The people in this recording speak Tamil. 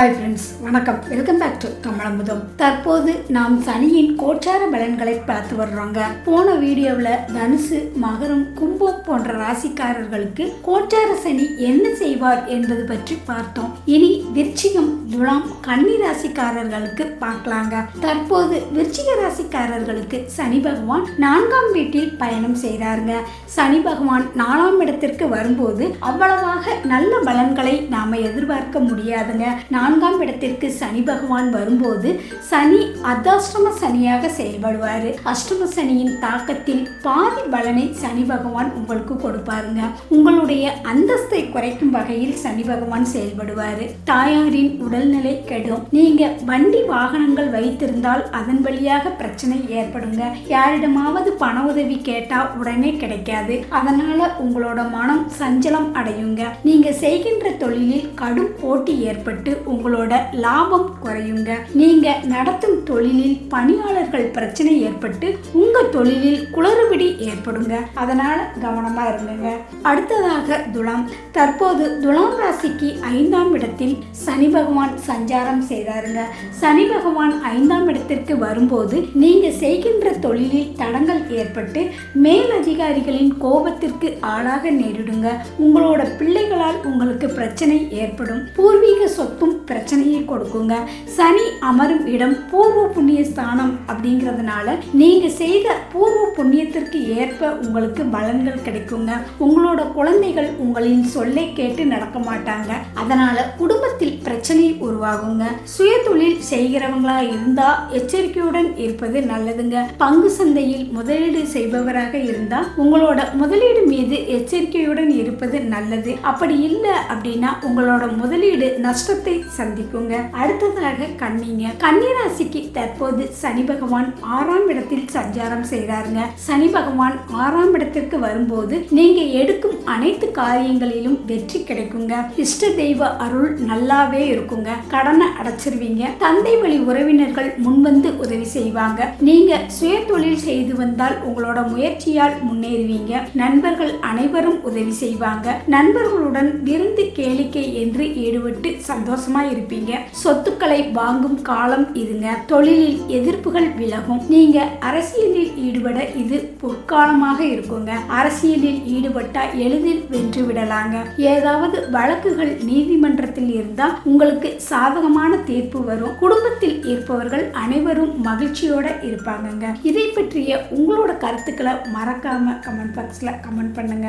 Hi friends, வணக்கம். Welcome back to Tamizhamudham. தற்போது நாம் சனியின் கோச்சார பலன்களை பார்த்து வர்றோங்க போன வீடியோவில் தனுசு மகரம் கும்பம் போன்ற ராசிக்காரர்களுக்கு கோச்சார சனி என்ன செய்வார் என்பது பற்றி பார்த்தோம். இனி விருச்சிகம் துலாம் கன்னி ராசிக்காரர்களுக்கு பார்க்கலாங்க. தற்போது விருச்சிக ராசிக்காரர்களுக்கு சனி பகவான் நான்காம் வீட்டில் பயணம் செய்கிறாருங்க சனி பகவான் நாலாம் இடத்திற்கு வரும்போது அவ்வளவாக நல்ல பலன்களை நாம் எதிர்பார்க்க முடியாதுங்க. நான்காம் இடத்திற்கு சனி பகவான் வரும்போது சனி அதாஷ்டம சனியாக செயல்படுவார். அஷ்டம சனியின் தாக்கத்தில் பாதி பலனை சனி பகவான் உங்களுக்கு கொடுப்பாருங்க. உங்களுடைய அந்தஸ்தை குறைக்கும் வகையில் சனி பகவான் செயல்படுவார். தாயாரின் உடல்நிலை கெடும். நீங்க வண்டி வாகனங்கள் வைத்திருந்தால் அதன் வழியாக பிரச்சனை ஏற்படுங்க. யாரிடமாவது பண உதவி கேட்டா உடனே கிடைக்காது. அதனால உங்களோட மனம் சஞ்சலம் அடையுங்க. நீங்க செய்கின்ற தொழிலில் கடும் போட்டி ஏற்பட்டு உங்களோட லாபம் குறையுங்க. நீங்க நடத்தும் தொழிலில் பணியாளர்கள் பிரச்சனை ஏற்பட்டு உங்க தொழிலில் குளறுபடி ஏற்படுங்க. அதனால கவனமா இருங்க அடுத்ததாக துலாம். தற்போது துலாம் ராசிக்கு ஐந்தாம் இடத்தில் சனி பகவான் சஞ்சாரம் செய்தாருங்க. சனி பகவான் ஐந்தாம் இடத்திற்கு வரும்போது நீங்க செய்கின்ற தொழிலில் தடங்கள் ஏற்பட்டு மேல் அதிகாரிகளின் கோபத்திற்கு ஆளாக நேரிடுங்க. உங்களோட பிள்ளைகளால் உங்களுக்கு பிரச்சனை ஏற்படும். பூர்வீக சொத்தும் பிரச்சனையை கொடுக்குங்க. சனி அமரும் இடம் பூர்வ புண்ணிய ஸ்தானம் அப்படிங்கிறதுனால நீங்க செய்த பூர்வ புண்ணியத்திற்கு ஏற்ப உங்களுக்கு பலன்கள் கிடைக்குங்க. உங்களோட குழந்தைகள் உங்களின் சொல்லை கேட்டு நடக்க மாட்டாங்க. அதனால குடும்பத்தில் பிரச்சனை உருவாகுங்க. சுய தொழில் செய்கிறவங்களா இருந்தா எச்சரிக்கையுடன் இருப்பது நல்லதுங்க. பங்கு சந்தையில் முதலீடு செய்பவராக இருந்தா உங்களோட முதலீடு மீது எச்சரிக்கையுடன் இருப்பது நல்லது. அப்படி இல்லை அப்படின்னா உங்களோட முதலீடு நஷ்டத்தை சந்திக்குங்க. அடுத்ததாக கன்னிங்க. கன்னிராசிக்கு தற்போது சனி பகவான் ஆறாம் இடத்தில் சஞ்சாரம் செய்கிறாருங்க சனி பகவான் ஆறாம் இடத்திற்கு வரும்போது நீங்க எடுக்கும் அனைத்து காரியங்களிலும் வெற்றி கிடைக்குங்க. இஷ்ட தெய்வ அருள் நல்லாவே இருக்குங்க. கடனை அடைச்சிருவீங்க. தந்தை வழி உறவினர்கள் முன்வந்து உதவி செய்வாங்க. நீங்க சுய தொழில் செய்து வந்தால் உங்களோட முயற்சியால் முன்னேறுவீங்க. நண்பர்கள் அனைவரும் உதவி செய்வாங்க. நண்பர்களுடன் விருந்து கேளிக்கை என்று ஈடுபட்டு சந்தோஷமா இருப்பீங்க. சொத்துக்களை வாங்கும் காலம் இதுங்க. தொழிலில் எதிர்ப்புகள் விலகும். நீங்க அரசியலில் ஈடுபட இது பொற்காலமாக இருக்குங்க. அரசியலில் ஈடுபட்டா எளிதில் வென்று விடலாங்க. ஏதாவது வழக்குகள் நீதிமன்றத்தில் இருந்தால் உங்களுக்கு சாதகமான தீர்ப்பு வரும். குடும்பத்தில் இருப்பவர்கள் அனைவரும் மகிழ்ச்சியோட இருப்பாங்கங்க. இதை பற்றிய உங்களோட கருத்துக்களை மறக்காம கமெண்ட் பாக்ஸ்ல கமெண்ட் பண்ணுங்க.